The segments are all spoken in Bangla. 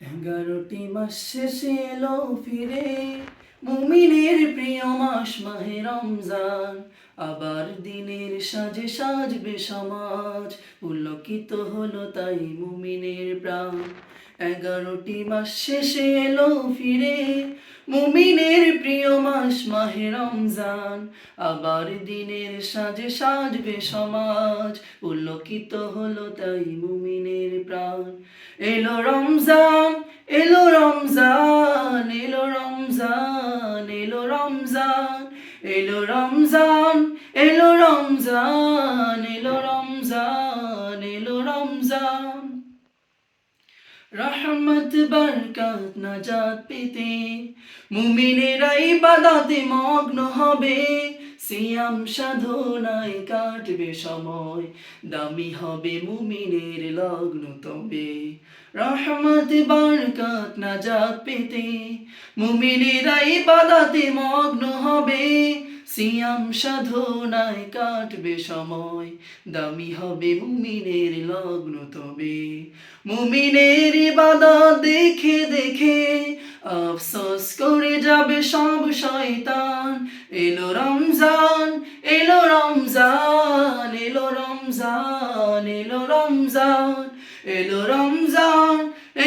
এগারোটি মাস শেষে এলো ফিরে। মুমিনের প্রিয় মাস মাহে রমজান। আবার দিনের সাজে সাজবে সমাজ। উল্লকিত হলো তাই মুমিনের প্রাণ। এগারোটি মাস শেষে এলো ফিরে। মুমিনের মাস মাহে রমজান, আবার দিনের সাজে সাজবে সমাজ পুলকিত হলো তাই মুমিনের প্রাণ। এলো রমজান এলো রমজান এলো রমজান এলো রমজান এলো রমজান এলো রমজান এলো রমজান এলো রমজান। রহমত, বরকত, নাজাত পেতে। মুমিনেরা ইবাদতে মগ্ন হবে। সিয়াম সাধনায় কাটবে সময়। দামি হবে মুমিনের লগ্ন তবে। রহমত, বরকত, নাজাত পেতে। মুমিনেরা ইবাদতে মগ্ন হবে। সিয়াম সাধনায় কাটবে সময়। দামি হবে মুমিনের লগ্ন তবে। মুমিনের ইবাদত দেখে দেখে আফসোস করে যাবে সব শয়তান। এলো রমজান এলো রমজান এলো রমজান এলো রমজান এলো রমজান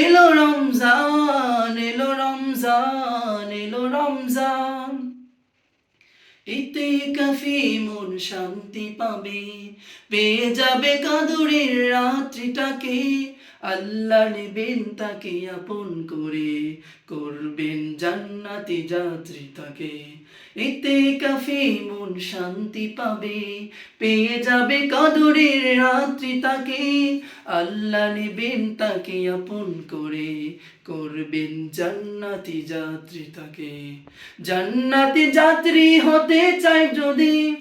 এলো রমজান এলো রমজান এলো রমজান। এতে কাফি মন শান্তি পাবে। পেয়ে যাবে কাদুরের রাত্রিটাকে। আল্লাহ নেবেন তাকে আপন করে, করবেন জান্নাতি যাত্রী তাকে। এতে কাফি মন শান্তি পাবে, পেয়ে যাবে কাদুরের রাত্রি তাকে। আল্লাহ নেবেন তাকে আপন করে, করবেন জান্নাতি যাত্রী তাকে। জান্নাতি যাত্রী হতে চাই যদি